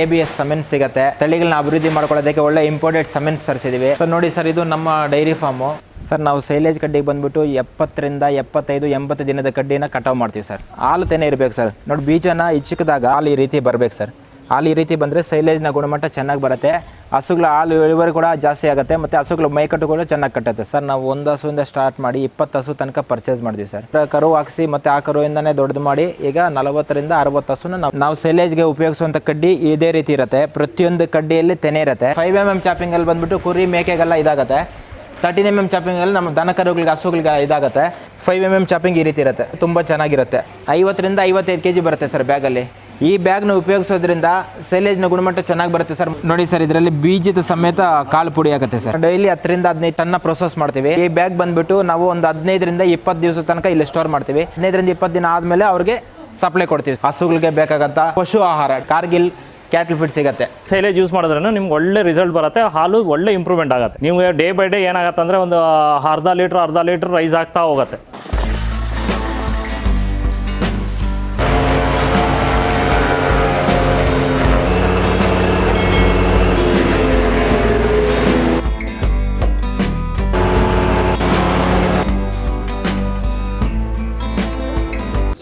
A B S ಸಮೆನ್ಸ್ ಸಿಗುತ್ತೆ. ತಳಿಗಳನ್ನ ಅಭಿವೃದ್ಧಿ ಮಾಡ್ಕೊಳ್ಳೋದಕ್ಕೆ ಒಳ್ಳೆ ಇಂಪೋರ್ಟೆಡ್ ಸಮೆನ್ಸ್ ತರಿಸಿದೀವಿ. ಸರ್ ನೋಡಿ ಸರ್, ಇದು ನಮ್ಮ ಡೈರಿ ಫಾರ್ಮು ಸರ್ ನಾವು ಸೈಲೇಜ್ ಕಡ್ಡಿಗೆ ಬಂದ್ಬಿಟ್ಟು ಎಪ್ಪತ್ತರಿಂದ ಎಪ್ಪತ್ತೈದು, ಎಂಬತ್ತು ದಿನದ ಕಡ್ಡಿನ ಕಟಾವ್ ಮಾಡ್ತೀವಿ ಸರ್ ಹಾಲು ತೆನೆ ಇರಬೇಕು ಸರ್ ನೋಡಿ, ಬೀಜನ ಇಚ್ಚಿಕ್ಕದಾಗ ಹಾಲು ಈ ರೀತಿ ಬರಬೇಕು ಸರ್ ಹಾಲು ಈ ರೀತಿ ಬಂದರೆ ಸೈಲೇಜ್ನ ಗುಣಮಟ್ಟ ಚೆನ್ನಾಗಿ ಬರುತ್ತೆ. ಹಸುಗಳ ಹಾಲು ಇಳುವರಿ ಕೂಡ ಜಾಸ್ತಿ ಆಗುತ್ತೆ ಮತ್ತು ಹಸುಗಳ ಮೈಕಟ್ಟು ಕೂಡ ಚೆನ್ನಾಗಿ ಕಟ್ಟುತ್ತೆ. ಸರ್, ನಾವು ಒಂದು ಹಸುವಿಂದ ಸ್ಟಾರ್ಟ್ ಮಾಡಿ ಇಪ್ಪತ್ತು ಹಸು ತನಕ ಪರ್ಚೇಸ್ ಮಾಡಿದ್ವಿ ಸರ್. ಕರು ಹಾಕಿಸಿ ಮತ್ತು ಆ ಕರುವಿಂದನೇ ದೊಡ್ಡದು ಮಾಡಿ ಈಗ ನಲವತ್ತರಿಂದ ಅರವತ್ತು ಹಸುನ ನಾವು ನಾವು ಸೈಲೇಜ್ಗೆ ಉಪಯೋಗಿಸುವಂಥ ಕಡ್ಡಿ ಇದೇ ರೀತಿ ಇರುತ್ತೆ. ಪ್ರತಿಯೊಂದು ಕಡ್ಡಿಯಲ್ಲಿ ತೆನೆ ಇರುತ್ತೆ. ಫೈವ್ ಎಂ ಎಂ ಚಾಪಿಂಗಲ್ಲಿ ಬಂದುಬಿಟ್ಟು ಕುರಿ, ಮೇಕೆಗೆಲ್ಲ ಇದಾಗುತ್ತೆ. ತರ್ಟಿನ್ ಎಂ ಎಂ ಚಾಪಿಂಗಲ್ಲಿ ನಮ್ಮ ದನ ಕರುಗಳಿಗೆ ಹಸುಗಳಿಗೆ ಇದಾಗುತ್ತೆ. ಫೈವ್ ಎಂ ಎಂ ಚಾಪಿಂಗ್ ಈ ರೀತಿ ಇರುತ್ತೆ. ತುಂಬ ಚೆನ್ನಾಗಿರುತ್ತೆ. ಐವತ್ತರಿಂದ ಐವತ್ತೈದು ಕೆ ಜಿ ಬರುತ್ತೆ ಸರ್ ಬ್ಯಾಗಲ್ಲಿ. ಈ ಬ್ಯಾಗ್ನ ಉಪಯೋಗಿಸೋದ್ರಿಂದ ಸೈಲೇಜ್ನ ಗುಣಮಟ್ಟ ಚೆನ್ನಾಗಿ ಬರುತ್ತೆ ಸರ್. ನೋಡಿ ಸರ್, ಇದರಲ್ಲಿ ಬೀಜದ ಸಮೇತ ಕಾಲು ಪುಡಿ ಆಗುತ್ತೆ ಸರ್. ಡೈಲಿ ಹತ್ತರಿಂದ ಹದಿನೈದು ಟನ್ನ ಪ್ರೊಸೆಸ್ ಮಾಡ್ತೀವಿ. ಈ ಬ್ಯಾಗ್ ಬಂದ್ಬಿಟ್ಟು ನಾವು ಒಂದು ಹದಿನೈದರಿಂದ ಇಪ್ಪತ್ತು ದಿವಸ ತನಕ ಇಲ್ಲಿ ಸ್ಟೋರ್ ಮಾಡ್ತೀವಿ. ಹದಿನೈದರಿಂದ ಇಪ್ಪತ್ತು ದಿನ ಆದಮೇಲೆ ಅವ್ರಿಗೆ ಸಪ್ಲೈ ಕೊಡ್ತೀವಿ. ಹಸುಗಳಿಗೆ ಬೇಕಾಗಂತ ಪಶು ಆಹಾರ, ಕಾರ್ಗಿಲ್ ಕ್ಯಾಟಲ್ ಫಿಟ್ ಸಿಗುತ್ತೆ. ಸೈಲೇಜ್ ಯೂಸ್ ಮಾಡಿದ್ರೆ ನಿಮ್ಗೆ ಒಳ್ಳೆ ರಿಸಲ್ಟ್ ಬರುತ್ತೆ, ಹಾಲು ಒಳ್ಳೆ ಇಂಪ್ರೂವ್ಮೆಂಟ್ ಆಗುತ್ತೆ. ನೀವು ಡೇ ಬೈ ಡೇ ಏನಾಗುತ್ತೆ ಅಂದರೆ ಒಂದು ಅರ್ಧ ಲೀಟ್ರ್ ಅರ್ಧ ಲೀಟ್ರ್ ರೈಸ್ ಆಗ್ತಾ ಹೋಗುತ್ತೆ.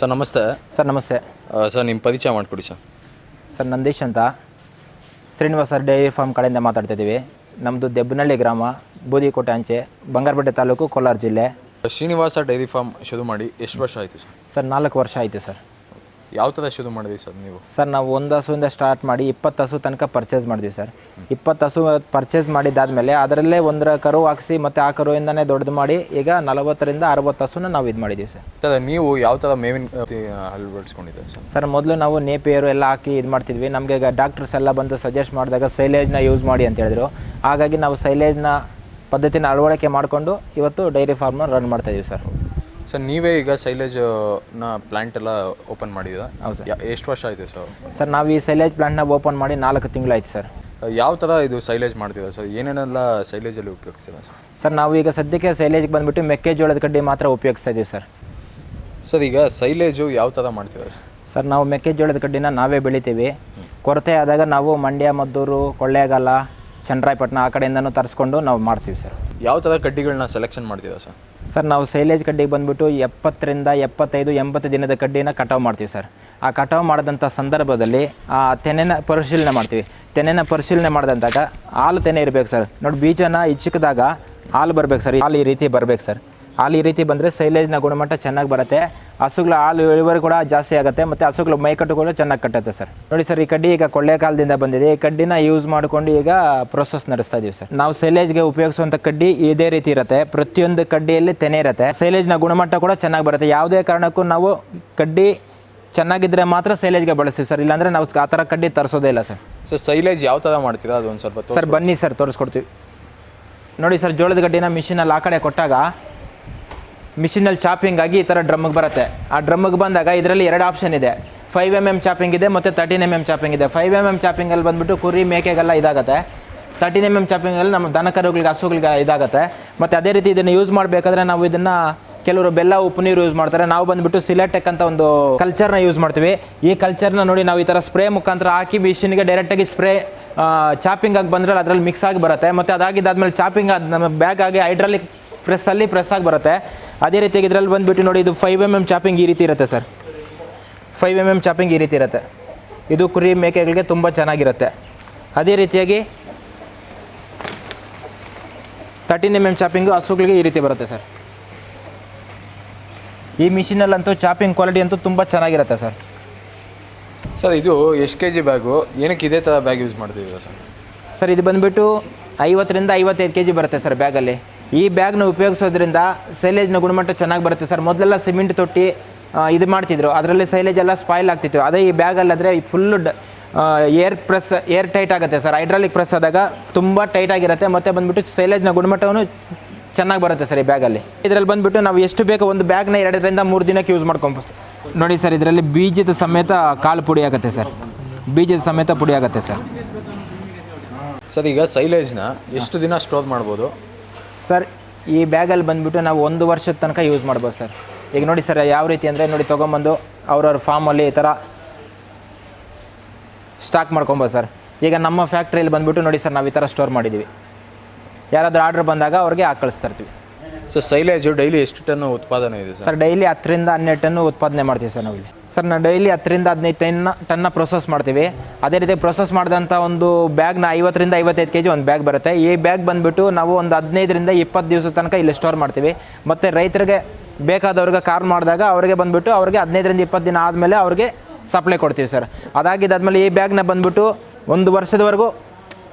ಸರ್ ನಮಸ್ತೆ. ಸರ್ ನಮಸ್ತೆ. ಸರ್ ನಿಮ್ಮ ಪರಿಚಯ ಮಾಡಿಕೊಡಿ ಸರ್. ಸರ್ ನಂದೀಶ್ ಅಂತ. ಶ್ರೀನಿವಾಸ ಡೈರಿ ಫಾರ್ಮ್ ಕಡೆಯಿಂದ ಮಾತಾಡ್ತಿದ್ದೀವಿ ನಮ್ಮದು ದೆಬ್ಬನಹಳ್ಳಿ ಗ್ರಾಮ ಬೂದಿಕೋಟೆ ಅಂಚೆ ಬಂಗಾರಪೇಟೆ ತಾಲೂಕು ಕೋಲಾರ ಜಿಲ್ಲೆ. ಶ್ರೀನಿವಾಸ ಡೈರಿ ಫಾರ್ಮ್ ಶುರು ಮಾಡಿ ಎಷ್ಟು ವರ್ಷ ಆಯಿತು ಸರ್? ಸರ್ ನಾಲ್ಕು ವರ್ಷ ಆಯಿತು ಸರ್. ಯಾವ ಥರ ಶುರು ಮಾಡಿದ್ರಿ ಸರ್ ನೀವು? ಸರ್ ನಾವು ಒಂದು ಹಸುವಿಂದ ಸ್ಟಾರ್ಟ್ ಮಾಡಿ ಇಪ್ಪತ್ತು ಹಸು ತನಕ ಪರ್ಚೇಸ್ ಮಾಡಿದ್ವಿ ಸರ್. ಇಪ್ಪತ್ತು ಹಸು ಪರ್ಚೇಸ್ ಮಾಡಿದ್ದಾದಮೇಲೆ ಅದರಲ್ಲೇ ಒಂದರ ಕರು ಹಾಕಿಸಿ ಮತ್ತು ಆ ಕರುವಿಂದನೇ ದೊಡ್ಡದು ಮಾಡಿ ಈಗ ನಲವತ್ತರಿಂದ ಅರವತ್ತು ಹಸುನ ನಾವು ಇದು ಮಾಡಿದ್ದೀವಿ ಸರ್. ಸರ್ ನೀವು ಯಾವ ಥರ ಮೇವಿನ ಅಳವಡಿಸ್ಕೊಂಡಿದ್ದೀರಿ ಸರ್? ಸರ್ ಮೊದಲು ನಾವು ನೇಪಿಯರು ಎಲ್ಲ ಹಾಕಿ ಇದು ಮಾಡ್ತಿದ್ವಿ. ನಮಗೆ ಈಗ ಡಾಕ್ಟರ್ಸ್ ಎಲ್ಲ ಬಂದು ಸಜೆಸ್ಟ್ ಮಾಡಿದಾಗ ಸೈಲೇಜ್ನ ಯೂಸ್ ಮಾಡಿ ಅಂತ ಹೇಳಿದ್ರು. ಹಾಗಾಗಿ ನಾವು ಸೈಲೇಜ್ನ ಪದ್ಧತಿನ ಅಳವಡಿಕೆ ಮಾಡಿಕೊಂಡು ಇವತ್ತು ಡೈರಿ ಫಾರ್ಮ್ನ ರನ್ ಮಾಡ್ತಾಯಿದ್ದೀವಿ ಸರ್. ಸರ್ ನೀವೇ ಈಗ ಸೈಲೇಜ್ನ ಪ್ಲಾಂಟ್ ಎಲ್ಲ ಓಪನ್ ಮಾಡಿದ ಹೌದು ಸರ್. ಎಷ್ಟು ವರ್ಷ ಆಯಿತು ಸರ್? ಸರ್ ನಾವು ಈ ಸೈಲೇಜ್ ಪ್ಲಾಂಟ್ನ ಓಪನ್ ಮಾಡಿ ನಾಲ್ಕು ತಿಂಗಳಾಯ್ತು ಸರ್. ಯಾವ ಥರ ಇದು ಸೈಲೇಜ್ ಮಾಡ್ತೀರಾ ಸರ್? ಏನೇನೆಲ್ಲ ಸೈಲೇಜಲ್ಲಿ ಅಲ್ಲಿ ಸರ್? ಸರ್ ನಾವು ಈಗ ಸದ್ಯಕ್ಕೆ ಸೈಲೇಜ್ಗೆ ಬಂದುಬಿಟ್ಟು ಮೆಕ್ಕೆಜೋಳದ ಕಡ್ಡಿ ಮಾತ್ರ ಉಪಯೋಗಿಸ್ತಾ ಇದ್ದೀವಿ ಸರ್. ಸರ್ ಈಗ ಸೈಲೇಜು ಯಾವ ಥರ ಮಾಡ್ತೀರಾ ಸರ್? ಸರ್ ನಾವು ಮೆಕ್ಕೆಜೋಳದ ಕಡ್ಡಿನ ನಾವೇ ಬೆಳಿತೀವಿ. ಕೊರತೆ ಆದಾಗ ನಾವು ಮಂಡ್ಯ ಮದ್ದೂರು ಕೊಳ್ಳೇಗಾಲ ಚನ್ನರಾಯಪಟ್ಟಣ ಆ ಕಡೆಯಿಂದನೂ ತರಿಸ್ಕೊಂಡು ನಾವು ಮಾಡ್ತೀವಿ ಸರ್. ಯಾವ ಥರ ಕಡ್ಡಿಗಳನ್ನ ಸೆಲೆಕ್ಷನ್ ಮಾಡ್ತೀರಾ ಸರ್? ಸರ್, ನಾವು ಸೈಲೇಜ್ ಕಡ್ಡಿಗೆ ಬಂದುಬಿಟ್ಟು ಎಪ್ಪತ್ತರಿಂದ ಎಪ್ಪತ್ತೈದು, ಎಂಬತ್ತು ದಿನದ ಕಡ್ಡಿನ ಕಟಾವು ಮಾಡ್ತೀವಿ ಸರ್. ಆ ಕಟಾವು ಮಾಡಿದಂಥ ಸಂದರ್ಭದಲ್ಲಿ, ಆ ತೆನೆನ ಪರಿಶೀಲನೆ ಮಾಡ್ತೀವಿ. ತೆನೆನ ಪರಿಶೀಲನೆ ಮಾಡಿದಂತಾಗ ಹಾಲು ತೆನೆ ಇರಬೇಕು ಸರ್. ನೋಡಿ ಬೀಜನ ಇಚ್ಚಿಕಿದಾಗ ಹಾಲು ಬರಬೇಕು ಸರ್. ಹಾಲು ಈ ರೀತಿ ಬರಬೇಕು ಸರ್. ಹಾಲು ಈ ರೀತಿ ಬಂದರೆ ಸೈಲೇಜ್ನ ಗುಣಮಟ್ಟ ಚೆನ್ನಾಗಿ ಬರುತ್ತೆ. ಹಸುಗಳ ಹಾಲು ಇಳುವರಿ ಕೂಡ ಜಾಸ್ತಿ ಆಗುತ್ತೆ ಮತ್ತು ಹಸುಗಳ ಮೈಕಟ್ಟು ಕೂಡ ಚೆನ್ನಾಗಿ ಕಟ್ಟುತ್ತೆ ಸರ್. ನೋಡಿ ಸರ್ ಈ ಕಡ್ಡಿ ಈಗ ಕೊಳ್ಳೇಕಾಲದಿಂದ ಬಂದಿದೆ. ಈ ಕಡ್ಡಿನ ಯೂಸ್ ಮಾಡಿಕೊಂಡು ಈಗ ಪ್ರೊಸೆಸ್ ನಡೆಸ್ತಾ ಇದೀವಿ ಸರ್. ನಾವು ಸೈಲೇಜ್ಗೆ ಉಪಯೋಗಿಸುವಂಥ ಕಡ್ಡಿ ಇದೇ ರೀತಿ ಇರುತ್ತೆ. ಪ್ರತಿಯೊಂದು ಕಡ್ಡಿಯಲ್ಲಿ ತೆನೆ ಇರುತ್ತೆ. ಸೈಲೇಜ್ನ ಗುಣಮಟ್ಟ ಕೂಡ ಚೆನ್ನಾಗಿ ಬರುತ್ತೆ. ಯಾವುದೇ ಕಾರಣಕ್ಕೂ ನಾವು ಕಡ್ಡಿ ಚೆನ್ನಾಗಿದ್ದರೆ ಮಾತ್ರ ಸೈಲೇಜ್ಗೆ ಬಳಸ್ತೀವಿ ಸರ್. ಇಲ್ಲಾಂದರೆ ನಾವು ಆ ಥರ ಕಡ್ಡಿ ತರಿಸೋದೇ ಇಲ್ಲ ಸರ್. ಸರ್ ಸೈಲೇಜ್ ಯಾವ ಥರ ಮಾಡ್ತೀರಾ? ಅದೊಂದು ಸ್ವಲ್ಪ. ಸರ್ ಬನ್ನಿ ಸರ್ ತೋರಿಸ್ಕೊಡ್ತೀವಿ. ನೋಡಿ ಸರ್ ಜೋಳದ ಗಡ್ಡಿನ ಮಿಷಿನಲ್ಲಿ ಆ ಕಡೆ ಕೊಟ್ಟಾಗ ಮಿಷಿನಲ್ಲಿ ಚಾಪಿಂಗ್ ಆಗಿ ಈ ಥರ ಡ್ರಮ್ಮಿಗೆ ಬರುತ್ತೆ. ಆ ಡ್ರಮ್ಮಿಗೆ ಬಂದಾಗ ಇದರಲ್ಲಿ ಎರಡು ಆಪ್ಷನ್ ಇದೆ. ಫೈವ್ ಎಂ ಎಂ ಚಾಪಿಂಗ್ ಇದೆ ಮತ್ತು ತರ್ಟೀನ್ ಎಂ ಎಂ ಚಾಪಿಂಗ್ ಇದೆ. ಫೈವ್ ಎಂ ಎಂ ಚಾಪಿಂಗಲ್ಲಿ ಬಂದುಬಿಟ್ಟು ಕುರಿ ಮೇಕೆಗೆಲ್ಲ ಇದಾಗುತ್ತೆ. ತರ್ಟೀನ್ ಎಂ ಎಂ ಚಾಪಿಂಗಲ್ಲಿ ನಮ್ಮ ದನ ಕರುಗಳಿಗೆ ಹಸುಗಳಿಗೆ ಇದಾಗುತ್ತೆ. ಮತ್ತು ಅದೇ ರೀತಿ ಇದನ್ನು ಯೂಸ್ ಮಾಡಬೇಕಾದ್ರೆ ನಾವು ಇದನ್ನು ಕೆಲವರು ಬೆಲ್ಲ, ಉಪ್ಪು ನೀರು ಯೂಸ್ ಮಾಡ್ತಾರೆ. ನಾವು ಬಂದುಬಿಟ್ಟು ಸಿಲೆಟೆಕ್ ಅಂತ ಒಂದು ಕಲ್ಚರ್ನ ಯೂಸ್ ಮಾಡ್ತೀವಿ. ಈ ಕಲ್ಚರ್ನ ನೋಡಿ ನಾವು ಈ ಥರ ಸ್ಪ್ರೇ ಮುಖಾಂತರ ಹಾಕಿ ಮಿಷಿನ್ಗೆ ಡೈರೆಕ್ಟಾಗಿ ಸ್ಪ್ರೇ ಚಾಪಿಂಗ್ ಆಗಿ ಬಂದರೆ ಅದರಲ್ಲಿ ಮಿಕ್ಸ್ ಆಗಿ ಬರುತ್ತೆ. ಮತ್ತು ಅದಾಗಿದ್ದಾದ್ಮೇಲೆ ಚಾಪಿಂಗ್ ಅದು ನಮ್ಮ ಬ್ಯಾಗ್ ಆಗಿ ಹೈಡ್ರಾಲಿಕ್ ಪ್ರೆಸ್ಸಲ್ಲಿ ಪ್ರೆಸ್ ಆಗಿ ಬರುತ್ತೆ. ಅದೇ ರೀತಿಯಾಗಿ ಇದರಲ್ಲಿ ಬಂದುಬಿಟ್ಟು ನೋಡಿ ಇದು ಫೈವ್ ಎಂ ಎಂ ಚಾಪಿಂಗ್ ಈ ರೀತಿ ಇರುತ್ತೆ sir. Five M M chopping ಈ ರೀತಿ ಇರುತ್ತೆ. ಇದು ಕುರಿ ಮೇಕೆಗಳಿಗೆ ತುಂಬ ಚೆನ್ನಾಗಿರುತ್ತೆ. ಅದೇ ರೀತಿಯಾಗಿ ತರ್ಟೀನ್ ಎಂ ಎಂ ಚಾಪಿಂಗು ಹಸುಗಳಿಗೆ ಈ ರೀತಿ ಬರುತ್ತೆ ಸರ್. ಈ ಮಿಷಿನಲ್ಲಂತೂ ಚಾಪಿಂಗ್ ಕ್ವಾಲಿಟಿ ಅಂತೂ ತುಂಬ ಚೆನ್ನಾಗಿರುತ್ತೆ ಸರ್. ಸರ್ ಇದು ಎಷ್ಟು ಕೆ ಜಿ ಬ್ಯಾಗು? ಏನಕ್ಕೆ ಇದೇ ಥರ ಬ್ಯಾಗ್ ಯೂಸ್ ಮಾಡ್ತೀವಿ ಸರ್? ಸರ್ ಇದು ಬಂದುಬಿಟ್ಟು ಐವತ್ತರಿಂದ ಐವತ್ತೈದು ಕೆ ಜಿ ಬರುತ್ತೆ ಸರ್ ಬ್ಯಾಗಲ್ಲಿ. ಈ ಬ್ಯಾಗ್ನ ಉಪಯೋಗಿಸೋದ್ರಿಂದ ಸೈಲೇಜ್ನ ಗುಣಮಟ್ಟ ಚೆನ್ನಾಗಿ ಬರುತ್ತೆ ಸರ್. ಮೊದಲೆಲ್ಲ ಸಿಮೆಂಟ್ ತೊಟ್ಟಿ ಇದು ಮಾಡ್ತಿದ್ರು. ಅದರಲ್ಲಿ ಸೈಲೇಜ್ ಎಲ್ಲ ಸ್ಪಾಯ್ಲ್ ಆಗ್ತಿತ್ತು. ಅದೇ ಈ ಬ್ಯಾಗಲ್ಲಿ ಈ full air press air tight ಆಗುತ್ತೆ ಸರ್. ಹೈಡ್ರಾಲಿಕ್ ಪ್ರೆಸ್ ಆದಾಗ ತುಂಬ ಟೈಟ್ ಆಗಿರುತ್ತೆ. ಮತ್ತು ಬಂದುಬಿಟ್ಟು ಸೈಲೇಜ್ನ ಗುಣಮಟ್ಟವನ್ನು ಚೆನ್ನಾಗಿ ಬರುತ್ತೆ ಸರ್ ಈ ಬ್ಯಾಗಲ್ಲಿ ಇದರಲ್ಲಿ ಬಂದುಬಿಟ್ಟು ನಾವು ಎಷ್ಟು ಬೇಕೋ ಒಂದು ಬ್ಯಾಗ್ನ ಎರಡರಿಂದ ಮೂರು ದಿನಕ್ಕೆ ಯೂಸ್ ಮಾಡ್ಕೊಂಬ ನೋಡಿ ಸರ್, ಇದರಲ್ಲಿ ಬೀಜದ ಸಮೇತ ಕಾಲು ಪುಡಿ ಆಗುತ್ತೆ ಸರ್. ಬೀಜದ ಸಮೇತ ಪುಡಿ ಆಗುತ್ತೆ ಸರ್. ಸರ್, ಈಗ ಸೈಲೇಜ್ನ ಎಷ್ಟು ದಿನ ಸ್ಟೋರ್ ಮಾಡ್ಬೋದು? ಸರ್, ಈ ಬ್ಯಾಗಲ್ಲಿ ಬಂದುಬಿಟ್ಟು ನಾವು ಒಂದು ವರ್ಷದ ತನಕ ಯೂಸ್ ಮಾಡ್ಬೋದು ಸರ್. ಈಗ ನೋಡಿ ಸರ್, ಯಾವ ರೀತಿ ಅಂದರೆ ನೋಡಿ ತೊಗೊಂಬಂದು ಅವ್ರವ್ರ ಫಾರ್ಮಲ್ಲಿ ಈ ಥರ ಸ್ಟಾಕ್ ಮಾಡ್ಕೊಬೋದು ಸರ್. ಈಗ ನಮ್ಮ ಫ್ಯಾಕ್ಟ್ರಿಯಲ್ಲಿ ಬಂದುಬಿಟ್ಟು ನೋಡಿ ಸರ್, ನಾವು ಈ ಥರ ಸ್ಟೋರ್ ಮಾಡಿದ್ದೀವಿ ಯಾರಾದರೂ ಆರ್ಡ್ರ್ ಬಂದಾಗ ಅವ್ರಿಗೆ ಹಾಕಿ ಕಳಿಸ್ತಾ ಇರ್ತೀವಿ. ಸೊ ಸೈಲೇಜ್ ಡೈಲಿ ಎಷ್ಟು ಟನ್ ಉತ್ಪಾದನೆ ಇದೆ ಸರ್ ಡೈಲಿ ಹತ್ತರಿಂದ ಹನ್ನೆರಡು ಟನ್ನು ಉತ್ಪಾದನೆ ಮಾಡ್ತೀವಿ ಸರ್ ನಾವು ಇಲ್ಲಿ ಸರ್ ನಾವು ಡೈಲಿ ಹತ್ತರಿಂದ ಹದಿನೈದು ಟನ್ನ ಟನ್ನ ಪ್ರೊಸೆಸ್ ಮಾಡ್ತೀವಿ. ಅದೇ ರೀತಿ ಪ್ರೊಸೆಸ್ ಮಾಡಿದಂಥ ಒಂದು ಬ್ಯಾಗ್ನ ಐವತ್ತರಿಂದ ಐವತ್ತೈದು ಕೆ ಜಿ ಒಂದು ಬ್ಯಾಗ್ ಬರುತ್ತೆ. ಈ ಬ್ಯಾಗ್ ಬಂದುಬಿಟ್ಟು ನಾವು ಒಂದು ಹದಿನೈದರಿಂದ ಇಪ್ಪತ್ತು ದಿವಸದ ತನಕ ಇಲ್ಲಿ ಸ್ಟೋರ್ ಮಾಡ್ತೀವಿ. ಮತ್ತು ರೈತರಿಗೆ ಬೇಕಾದವ್ರಿಗೆ ಕಾರ್ ಮಾಡಿದಾಗ ಅವ್ರಿಗೆ ಬಂದುಬಿಟ್ಟು ಅವ್ರಿಗೆ ಹದಿನೈದರಿಂದ ಇಪ್ಪತ್ತು ದಿನ ಆದಮೇಲೆ ಅವ್ರಿಗೆ ಸಪ್ಲೈ ಕೊಡ್ತೀವಿ ಸರ್ ಅದಾಗಿದ್ದಾದ್ಮೇಲೆ ಈ ಬ್ಯಾಗ್ನ ಬಂದುಬಿಟ್ಟು ಒಂದು ವರ್ಷದವರೆಗೂ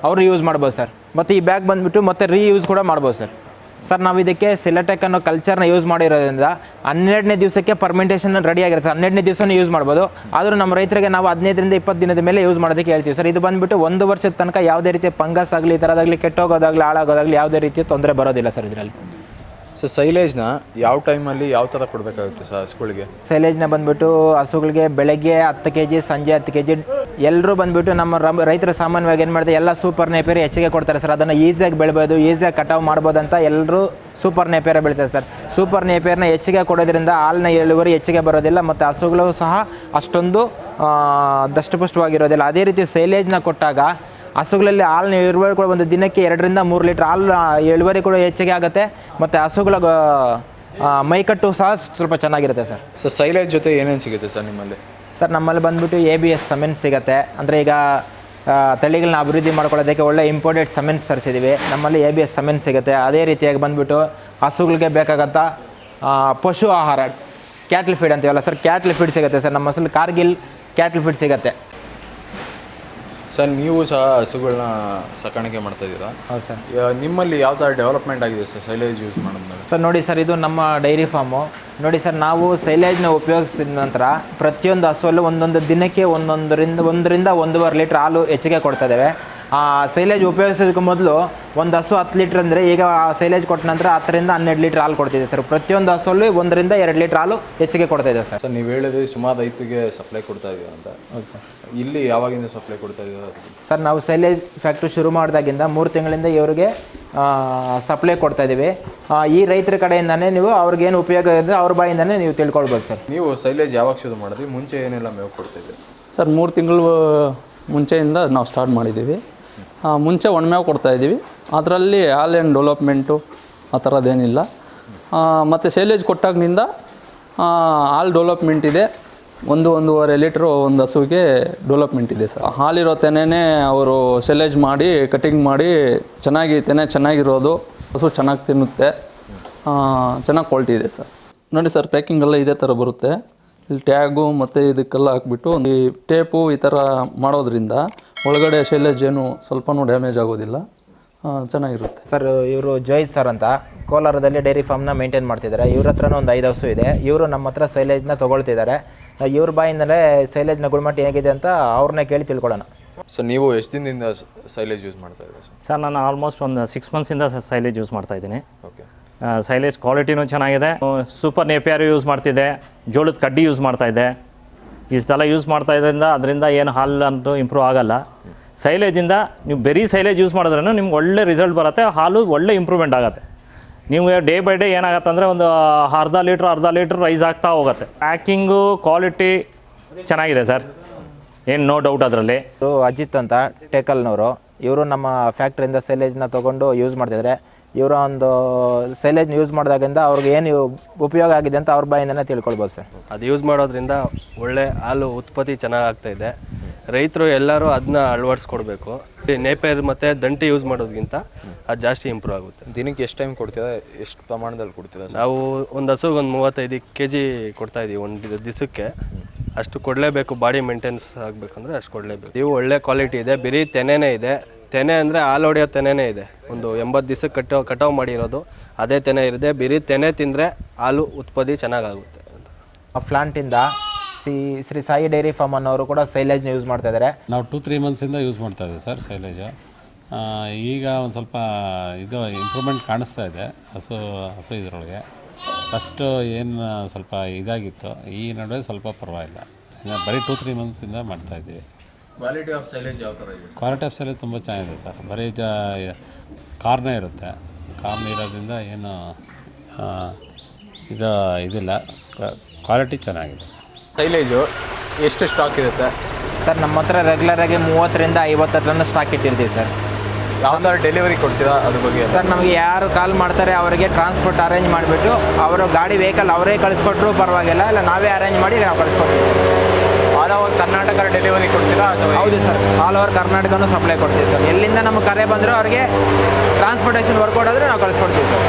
ಅವರು ಯೂಸ್ ಮಾಡ್ಬೋದು ಸರ್ ಮತ್ತು ಈ ಬ್ಯಾಗ್ ಬಂದುಬಿಟ್ಟು ಮತ್ತೆ ರೀಯೂಸ್ ಕೂಡ ಮಾಡ್ಬೋದು ಸರ್ ಸರ್ ನಾವು ಇದಕ್ಕೆ ಸಿಲೆಟೆಕ್ ಅನ್ನೋ ಕಲ್ಚರ್ನ ಯೂಸ್ ಮಾಡಿರೋದ್ರಿಂದ ಹನ್ನೆರಡನೇ ದಿವಸಕ್ಕೆ ಪರ್ಮೆಂಟೇಷನ್ ರೆಡಿ ಆಗಿರುತ್ತೆ. ಹನ್ನೆರಡನೇ ದಿವಸನೂ ಯೂಸ್ ಮಾಡ್ಬೋದು. ಆದರೂ ನಮ್ಮ ರೈತರಿಗೆ ನಾವು ಹದಿನೈದರಿಂದ ಇಪ್ಪತ್ತು ದಿನದ ಮೇಲೆ ಯೂಸ್ ಮಾಡೋದಕ್ಕೆ ಹೇಳ್ತೀವಿ. ಸರ್ ಇದು ಬಂದುಬಿಟ್ಟು ಒಂದು ವರ್ಷದ ತನಕ ಯಾವುದೇ ರೀತಿ ಫಂಗಸ್ ಆಗಲಿ ಈ ಥರದಾಗಲಿ ಕೆಟ್ಟೋಗೋದಾಗಲಿ ಹಾಳಾಗೋದಾಗಲಿ ಯಾವುದೇ ರೀತಿ ತೊಂದರೆ ಬರೋದಿಲ್ಲ ಸರ್ ಇದರಲ್ಲಿ. ಸೊ ಸೈಲೇಜ್ನ ಯಾವ ಟೈಮಲ್ಲಿ ಯಾವ ಥರ ಕೊಡಬೇಕಾಗುತ್ತೆ ಸರ್ ಹಸುಗಳಿಗೆ? ಸೈಲೇಜ್ನ ಬಂದುಬಿಟ್ಟು ಹಸುಗಳಿಗೆ ಬೆಳಗ್ಗೆ ಹತ್ತು ಕೆ ಜಿ ಸಂಜೆ ಹತ್ತು ಕೆ ಜಿ ಎಲ್ಲರೂ ಬಂದ್ಬಿಟ್ಟು ನಮ್ಮ ರೈತರು ಸಾಮಾನ್ಯವಾಗಿ ಏನು ಮಾಡ್ತಾರೆ, ಎಲ್ಲ ಸೂಪರ್ ನೇಪೇರಿ ಹೆಚ್ಚಿಗೆ ಕೊಡ್ತಾರೆ ಸರ್. ಅದನ್ನು ಈಸಿಯಾಗಿ ಬೆಳ್ಬೋದು ಈಸಿಯಾಗಿ ಕಟಾವು ಮಾಡ್ಬೋದು ಅಂತ ಎಲ್ಲರೂ ಸೂಪರ್ ನೇಪೇರ ಬೆಳಿತಾರೆ ಸರ್. ಸೂಪರ್ ನೇಪೇರ್ನ ಹೆಚ್ಚಿಗೆ ಕೊಡೋದ್ರಿಂದ ಹಾಲಿನ ಇಳುವರಿ ಹೆಚ್ಚಿಗೆ ಬರೋದಿಲ್ಲ ಮತ್ತು ಹಸುಗಳು ಸಹ ಅಷ್ಟೊಂದು ದಷ್ಟಪುಷ್ಟವಾಗಿರೋದಿಲ್ಲ. ಅದೇ ರೀತಿ ಸೈಲೇಜ್ನ ಕೊಟ್ಟಾಗ ಹಸುಗಳಲ್ಲಿ ಹಾಲಿನ ಇಳುವರಿ ಕೂಡ ಒಂದು ದಿನಕ್ಕೆ ಎರಡರಿಂದ ಮೂರು ಲೀಟ್ರ್ ಹಾಲು ಇಳುವರಿ ಕೂಡ ಹೆಚ್ಚಿಗೆ ಆಗುತ್ತೆ. ಮತ್ತು ಹಸುಗಳ ಮೈಕಟ್ಟು ಸಹ ಸ್ವಲ್ಪ ಚೆನ್ನಾಗಿರುತ್ತೆ ಸರ್. ಸೊ ಸೈಲೇಜ್ ಜೊತೆ ಏನೇನು ಸಿಗುತ್ತೆ ಸರ್ ನಿಮ್ಮಲ್ಲಿ? ಸರ್, ನಮ್ಮಲ್ಲಿ ಬಂದ್ಬಿಟ್ಟು ಎ ಬಿ ಎಸ್ ಸಮೆನ್ಸ್ ಸಿಗುತ್ತೆ. ಅಂದರೆ ಈಗ ತಳಿಗಳನ್ನ ಅಭಿವೃದ್ಧಿ ಮಾಡ್ಕೊಳ್ಳೋದಕ್ಕೆ ಒಳ್ಳೆ ಇಂಪೋರ್ಟೆಡ್ ಸಮೆನ್ಸ್ ತರಿಸಿದ್ದೀವಿ ನಮ್ಮಲ್ಲಿ ಎ ಬಿ ಎಸ್ ಸಮೆನ್ಸ್ ಸಿಗುತ್ತೆ. ಅದೇ ರೀತಿಯಾಗಿ ಬಂದ್ಬಿಟ್ಟು ಹಸುಗಳಿಗೆ ಬೇಕಾಗತ್ತ ಪಶು ಆಹಾರ ಕ್ಯಾಟ್ಲ್ ಫೀಡ್ ಅಂತೀವಲ್ಲ ಸರ್ ಕ್ಯಾಟ್ಲ್ ಫೀಡ್ ಸಿಗುತ್ತೆ ಸರ್. ನಮ್ಮ ಹಸಲು ಕಾರ್ಗಿಲ್ ಕ್ಯಾಟ್ಲ್ ಫೀಡ್ ಸಿಗುತ್ತೆ. ಸರ್ ನೀವು ಸಹ ಹಸುಗಳನ್ನ ಸಾಕಾಣಿಕೆ ಮಾಡ್ತಾ ಇದ್ದೀರಾ? ಹೌದು ಸರ್. ಯಾ- ನಿಮ್ಮಲ್ಲಿ ಯಾವ ಥರ ಡೆವಲಪ್ಮೆಂಟ್ ಆಗಿದೆ ಸರ್ ಸೈಲೇಜ್ ಯೂಸ್ ಮಾಡಿದ್ಮೇಲೆ ಸರ್ ನೋಡಿ ಸರ್ ಇದು ನಮ್ಮ ಡೈರಿ ಫಾರ್ಮು ನೋಡಿ ಸರ್ ನಾವು ಸೈಲೇಜ್ನ ಉಪಯೋಗಿಸಿದ ನಂತರ ಪ್ರತಿಯೊಂದು ಹಸುವಲ್ಲೂ ಒಂದೊಂದು ದಿನಕ್ಕೆ ಒಂದೊಂದರಿಂದ ಒಂದರಿಂದ ಒಂದೂವರೆ ಲೀಟ್ರ್ ಹಾಲು ಹೆಚ್ಚಿಗೆ ಕೊಡ್ತಾ ಇದ್ದೇವೆ. ಆ ಸೈಲೇಜ್ ಉಪಯೋಗಿಸೋದಕ್ಕೆ ಮೊದಲು ಒಂದು ಹಸು ಹತ್ತು ಲೀಟ್ರ್ ಅಂದರೆ ಈಗ ಆ ಸೈಲೇಜ್ ಕೊಟ್ಟ ನಂತರ ಹತ್ತರಿಂದ ಹನ್ನೆರಡು ಲೀಟ್ರ್ ಹಾಲು ಕೊಡ್ತಿದೆ ಸರ್. ಪ್ರತಿಯೊಂದು ಹಸುವಲ್ಲಿ ಒಂದರಿಂದ ಎರಡು ಲೀಟ್ರ್ ಹಾಲು ಹೆಚ್ಚಿಗೆ ಕೊಡ್ತಾ ಇದೆ ಸರ್. ಸರ್ ನೀವು ಹೇಳಿದ್ರೆ ಸುಮಾರು ರೈತಿಗೆ ಸಪ್ಲೈ ಕೊಡ್ತಾ ಇದೀವಿ ಅಂತ. ಇಲ್ಲಿ ಯಾವಾಗಿಂದ ಸಪ್ಲೈ ಕೊಡ್ತಾ ಇದೀವಿ ಸರ್ ನಾವು ಸೈಲೇಜ್ ಫ್ಯಾಕ್ಟ್ರಿ ಶುರು ಮಾಡಿದಾಗಿಂದ ಮೂರು ತಿಂಗಳಿಂದ ಇವರಿಗೆ ಸಪ್ಲೈ ಕೊಡ್ತಾ ಇದ್ದೀವಿ ಈ ರೈತರ ಕಡೆಯಿಂದನೇ ನೀವು ಅವ್ರಿಗೇನು ಉಪಯೋಗ ಇದೆ ಅವ್ರ ಬಾಯಿಂದನೇ ನೀವು ತಿಳ್ಕೊಳ್ಬೋದು ಸರ್. ನೀವು ಸೈಲೇಜ್ ಯಾವಾಗ ಶುರು ಮಾಡಿದ್ವಿ ಮುಂಚೆ ಏನೆಲ್ಲ ಮೇವು ಇದ್ದೀವಿ ಸರ್ ಮೂರು ತಿಂಗಳು ಮುಂಚೆಯಿಂದ ನಾವು ಸ್ಟಾರ್ಟ್ ಮಾಡಿದ್ದೀವಿ. ಮುಂಚೆ ಒಣಮೇವು ಕೊಡ್ತಾಯಿದ್ದೀವಿ ಅದರಲ್ಲಿ ಆಲ್ ಆ್ಯಂಡ್ ಡೆವಲಪ್ಮೆಂಟು ಆ ಥರದ್ದೇನಿಲ್ಲ ಮತ್ತು ಸೇಲೇಜ್ ಕೊಟ್ಟಾಗಿನಿಂದ ಹಾಲ್ ಡೆವಲಪ್ಮೆಂಟ್ ಇದೆ. ಒಂದು ಒಂದೂವರೆ ಲೀಟ್ರು ಒಂದು ಹಸುವಿಗೆ ಡೆವಲಪ್ಮೆಂಟ್ ಇದೆ ಸರ್. ಹಾಲಿರೋ ತೆನೆನೇ ಅವರು ಸೆಲೇಜ್ ಮಾಡಿ ಕಟಿಂಗ್ ಮಾಡಿ ಚೆನ್ನಾಗಿ ತೆನೆ ಚೆನ್ನಾಗಿರೋದು. ಹಸು ಚೆನ್ನಾಗಿ ತಿನ್ನುತ್ತೆ. ಚೆನ್ನಾಗಿ ಕ್ವಾಲಿಟಿ ಇದೆ ಸರ್. ನೋಡಿ ಸರ್ ಪ್ಯಾಕಿಂಗ್ ಎಲ್ಲ ಇದೇ ಥರ ಬರುತ್ತೆ. ಇಲ್ಲಿ ಟ್ಯಾಗು ಮತ್ತು ಇದಕ್ಕೆಲ್ಲ ಹಾಕ್ಬಿಟ್ಟು ಈ ಟೇಪು ಈ ಥರ ಮಾಡೋದ್ರಿಂದ ಒಳಗಡೆ ಶೈಲೇಜ್ ಏನು ಸ್ವಲ್ಪನೂ ಡ್ಯಾಮೇಜ್ ಆಗೋದಿಲ್ಲ. ಆ, ಚೆನ್ನಾಗಿರುತ್ತೆ. ಸರ್ ಇವರು ಜೋಯ್ ಸರ್ ಅಂತ. ಕೋಲಾರದಲ್ಲಿ ಡೈರಿ ಫಾರ್ಮ್ನ ಮೇಂಟೈನ್ ಮಾಡ್ತಿದ್ದಾರೆ. ಇವ್ರ ಹತ್ರನೂ ಒಂದು ಐದು ಹಸು ಇದೆ. ಇವರು ನಮ್ಮ ಹತ್ರ ಸೈಲೇಜ್ನ ತೊಗೊಳ್ತಿದ್ದಾರೆ. ಇವ್ರ ಬಾಯಿಂದಲೇ ಸೈಲೇಜ್ನ ಗುಣಮಟ್ಟ ಹೇಗಿದೆ ಅಂತ ಅವ್ರನ್ನೇ ಕೇಳಿ ತಿಳ್ಕೊಳ್ಳೋಣ. ಸೊ ನೀವು ಎಷ್ಟು ದಿನದಿಂದ ಸೈಲೇಜ್ ಯೂಸ್ ಮಾಡ್ತಾ ಇದ್ದೀರಾ ಸರ್? ಸರ್ ನಾನು ಆಲ್ಮೋಸ್ಟ್ ಒಂದು ಸಿಕ್ಸ್ ಮಂತ್ಸಿಂದ ಸೈಲೇಜ್ ಯೂಸ್ ಮಾಡ್ತಾ ಇದ್ದೀನಿ. ಓಕೆ ಸೈಲೇಜ್ ಕ್ವಾಲಿಟಿನೂ ಚೆನ್ನಾಗಿದೆ. ಸೂಪರ್ ನೇಪಿಯಾರು ಯೂಸ್ ಮಾಡ್ತಿದ್ದೆ ಜೋಳದ ಕಡ್ಡಿ ಯೂಸ್ ಮಾಡ್ತಾ ಇದ್ದೆ ಇಷ್ಟೆಲ್ಲ ಯೂಸ್ ಮಾಡ್ತಾ ಇದ್ದರಿಂದ ಅದರಿಂದ ಏನು ಹಾಲು ಅಂತೂ ಇಂಪ್ರೂವ್ ಆಗಲ್ಲ. ಸೈಲೇಜಿಂದ ನೀವು ಬರೀ ಸೈಲೇಜ್ ಯೂಸ್ ಮಾಡಿದ್ರೂ ನಿಮ್ಗೆ ಒಳ್ಳೆ ರಿಸಲ್ಟ್ ಬರುತ್ತೆ. ಹಾಲು ಒಳ್ಳೆ ಇಂಪ್ರೂವ್ಮೆಂಟ್ ಆಗುತ್ತೆ. ನೀವು ಡೇ ಬೈ ಡೇ ಏನಾಗುತ್ತೆ ಅಂದರೆ ಒಂದು ಅರ್ಧ ಲೀಟ್ರ್ ಅರ್ಧ ಲೀಟ್ರ್ ರೈಸ್ ಆಗ್ತಾ ಹೋಗುತ್ತೆ. ಪ್ಯಾಕಿಂಗು ಕ್ವಾಲಿಟಿ ಚೆನ್ನಾಗಿದೆ ಸರ್. ಏನು ನೋ ಡೌಟ್ ಅದರಲ್ಲಿ. ಇವರು ಅಜಿತ್ ಅಂತ ಟೇಕಲ್ನವರು ಇವರು ನಮ್ಮ ಫ್ಯಾಕ್ಟ್ರಿಯಿಂದ ಸೈಲೇಜ್ನ ತೊಗೊಂಡು ಯೂಸ್ ಮಾಡ್ತಿದ್ದಾರೆ ಇವರ ಒಂದು ಸೈಲೇಜ್ ಯೂಸ್ ಮಾಡಿದಾಗಿಂದ ಅವ್ರಿಗೆ ಏನು ಉಪಯೋಗ ಆಗಿದೆ ಅಂತ ಅವ್ರ ಬಾಯಿಂದನೇ ತಿಳ್ಕೊಳ್ಬೋದು ಸರ್. ಅದು ಯೂಸ್ ಮಾಡೋದ್ರಿಂದ ಒಳ್ಳೆ ಹಾಲು ಉತ್ಪತ್ತಿ ಚೆನ್ನಾಗಿ ಆಗ್ತಾ ಇದೆ. ರೈತರು ಎಲ್ಲರೂ ಅದನ್ನ ಅಳವಡಿಸ್ಕೊಡ್ಬೇಕು. ನೇಪೇರ್ ಮತ್ತು ದಂಟಿ ಯೂಸ್ ಮಾಡೋದ್ಗಿಂತ ಅದು ಜಾಸ್ತಿ ಇಂಪ್ರೂವ್ ಆಗುತ್ತೆ. ದಿನಕ್ಕೆ ಎಷ್ಟು ಟೈಮ್ ಕೊಡ್ತೀರಾ? ಎಷ್ಟು ಪ್ರಮಾಣದಲ್ಲಿ ಕೊಡ್ತೀರಾ ನಾವು ಒಂದು ಹಸುಗೆ ಒಂದು ಮೂವತ್ತೈದು ಕೆ ಜಿ ಕೊಡ್ತಾ ಇದೀವಿ ಒಂದು ದಿವಸಕ್ಕೆ ಅಷ್ಟು ಕೊಡಲೇಬೇಕು ಬಾಡಿ ಮೇಂಟೆನೆನ್ಸ್ ಆಗಬೇಕಂದ್ರೆ ಅಷ್ಟು ಕೊಡಲೇಬೇಕು. ಇವು ಒಳ್ಳೆ ಕ್ವಾಲಿಟಿ ಇದೆ ಬರೀ ತೆನೆನೇ ಇದೆ. ತೆನೆ ಅಂದರೆ ಹಾಲು ಹೊಡೆಯೋ ತೆನೆನೇ ಇದೆ. ಒಂದು ಎಂಬತ್ತು ದಿವಸಕ್ಕೆ ಕಟ್ಟೋ ಕಟಾವು ಮಾಡಿರೋದು. ಅದೇ ತೆನೆ ಇರದೆ ಬಿರಿ ತೆನೆ ತಿಂದರೆ ಹಾಲು ಉತ್ಪತ್ತಿ ಚೆನ್ನಾಗಾಗುತ್ತೆ ಆ ಪ್ಲಾಂಟಿಂದ C Shri Sai dairy farm ಅನ್ನೋರು ಕೂಡ ಸೈಲೇಜ್ನ ಯೂಸ್ ಮಾಡ್ತಾ ಇದ್ದಾರೆ ನಾವು ಟೂ ತ್ರೀ ಮಂತ್ಸಿಂದ ಯೂಸ್ ಮಾಡ್ತಾ ಇದ್ದೀವಿ ಸರ್ ಸೈಲೇಜು. ಈಗ ಒಂದು ಸ್ವಲ್ಪ ಇದು ಇಂಪ್ರೂವ್ಮೆಂಟ್ ಕಾಣಿಸ್ತಾ ಇದೆ. ಹಸು ಹಸು ಇದರೊಳಗೆ. ಫಸ್ಟು ಏನು ಸ್ವಲ್ಪ ಇದಾಗಿತ್ತು. ಈ ನಡುವೆ ಸ್ವಲ್ಪ ಪರವಾಗಿಲ್ಲ. ಬರೀ ಟೂ ತ್ರೀ ಮಂತ್ಸಿಂದ ಮಾಡ್ತಾ ಇದ್ದೀವಿ. ಕ್ವಾಲಿಟಿ ಆಫ್ ಸೈಲೇಜ್ ಯಾವ ಥರ ಇದೆ ಕ್ವಾಲಿಟಿ ಆಫ್ ಸೈಲೇಜ್ ತುಂಬ ಚೆನ್ನಾಗಿದೆ ಸರ್ ಬರೀ ಜ ಕಾರ್ನೇ ಇರುತ್ತೆ. ಕಾರ್ನ್ ಇರೋದ್ರಿಂದ ಏನು ಇದು ಇದಿಲ್ಲ. ಕ್ವಾಲಿಟಿ ಚೆನ್ನಾಗಿದೆ. ಸೈಲೇಜು ಎಷ್ಟು ಸ್ಟಾಕ್ ಇರುತ್ತೆ? ಸರ್ ನಮ್ಮ ಹತ್ರ ರೆಗ್ಯುಲರಾಗಿ ಮೂವತ್ತರಿಂದ ಐವತ್ತು ಟನ್ ಸ್ಟಾಕ್ ಇಟ್ಟಿರ್ತೀವಿ ಸರ್ ಯಾವ ಥರ ಡೆಲಿವರಿ ಕೊಡ್ತೀರಾ ಅದ್ರ ಬಗ್ಗೆ? ಸರ್ ನಮಗೆ ಯಾರು ಕಾಲ್ ಮಾಡ್ತಾರೆ ಅವರಿಗೆ ಟ್ರಾನ್ಸ್ಪೋರ್ಟ್ ಅರೇಂಜ್ ಮಾಡಿಬಿಟ್ಟು ಅವರು ಗಾಡಿ ವೆಹಿಕಲ್ ಅವರೇ ಕಳಿಸ್ಕೊಟ್ರು ಪರವಾಗಿಲ್ಲ ಇಲ್ಲ ನಾವೇ ಅರೇಂಜ್ ಮಾಡಿ ನಾವು ಕಳಿಸ್ಕೊಡ್ತೀವಿ. ಆಲ್ ಓವರ್ ಕರ್ನಾಟಕ ಡೆಲಿವರಿ ಕೊಡ್ತೀರಾ ಅಥವಾ ಹೌದು ಸರ್. ಆಲ್ ಓವರ್ ಕರ್ನಾಟಕನೂ ಸಪ್ಲೈ ಕೊಡ್ತೀವಿ ಸರ್. ಎಲ್ಲಿಂದ ನಮಗೆ ಕರೆ ಬಂದರೂ ಅವ್ರಿಗೆ ಟ್ರಾನ್ಸ್ಪೋರ್ಟೇಷನ್ ವರ್ಕೌಟ್ ಆದರೆ ನಾವು ಕಳಿಸ್ಕೊಡ್ತೀವಿ ಸರ್.